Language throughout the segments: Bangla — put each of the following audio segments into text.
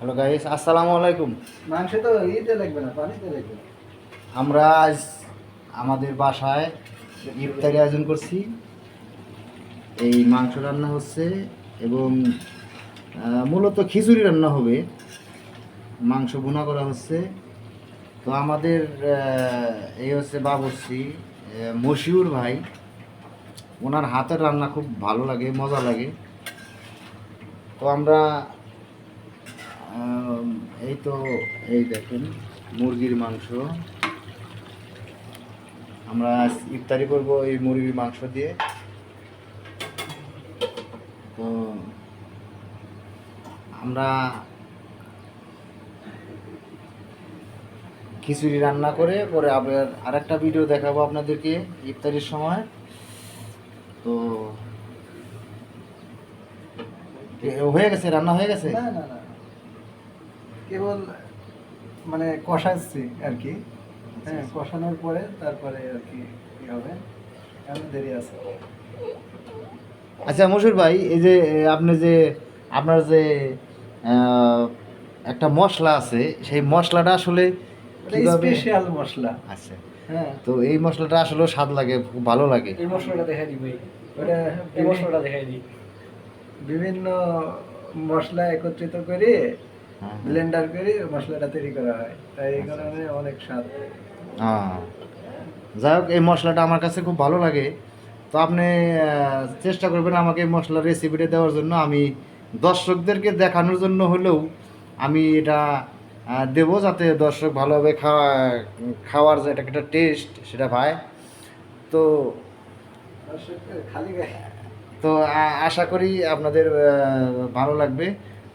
হ্যালো গাইস আসসালামু আলাইকুম মাংস তো ইতে লাগবে না পানিতে লাগবে আমরা আজ আমাদের বাসায় ইফতারি আয়োজন করছি। এই মাংস রান্না হচ্ছে এবং মূলত খিচুড়ি রান্না হবে। মাংস বোনা করা হচ্ছে। তো আমাদের এই হচ্ছে বাবরসি মশিউর ভাই। ওনার হাতের রান্না খুব ভালো লাগে মজা লাগে। তো আমরা আম, এই তো, এই দেখেন, মুরগির মাংস। আমরা ইফতারি করব এই মুরগির মাংস দিয়ে। তো, আমরা খিচুড়ি রান্না করে পরে আবার আরেকটা ভিডিও দেখাবো আপনাদেরকে ইফতারির সময়। তো হয়ে গেছে, রান্না হয়ে গেছে? না না না। কেবল মানে কষাচ্ছি আর কি। হ্যাঁ কষানোর পরে তারপরে আর কি হবে। এখন দেরি আছে। আচ্ছা মশুর ভাই এই যে আপনি যে আপনার যে একটা মশলা আছে সেই মশলাটা আসলে স্পেশাল মশলা। আচ্ছা। হ্যাঁ। তো এই মশলাটা আসলে স্বাদ লাগে খুব ভালো লাগে। এই মশলাটা দেখাই দিবি ওটা এই মশলাটা দেখাই দিই বিভিন্ন মশলা একত্রিত করে। ব্লেন্ডার করে মশলাটা তৈরি করা হয়। তাই এই কারণে অনেক স্বাদ হ্যাঁ। যাই হোক এই মশলাটা আমার কাছে খুব ভালো লাগে। তো আপনি চেষ্টা করবেন আমাকে এই মশলার রেসিপিটা দেওয়ার জন্য। আমি দর্শকদেরকে দেখানোর জন্য হলেও আমি এটা দেবো যাতে দর্শক ভালোভাবে খাওয়া খাওয়ার যে একটা একটা টেস্ট সেটা পায়। তো তো আশা করি আপনাদের ভালো লাগবে।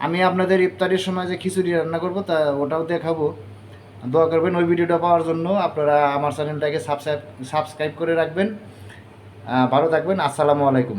আমি আপনাদের ইফতারের সময় যে খিচুড়ি রান্না করব তা ওটাও দেখাবো। দোয়া করবেন ওই ভিডিওটা পাওয়ার জন্য আপনারা আমার চ্যানেলটাকে সাবস্ক্রাইব সাবস্ক্রাইব করে রাখবেন। ভালো থাকবেন। আসসালামু আলাইকুম।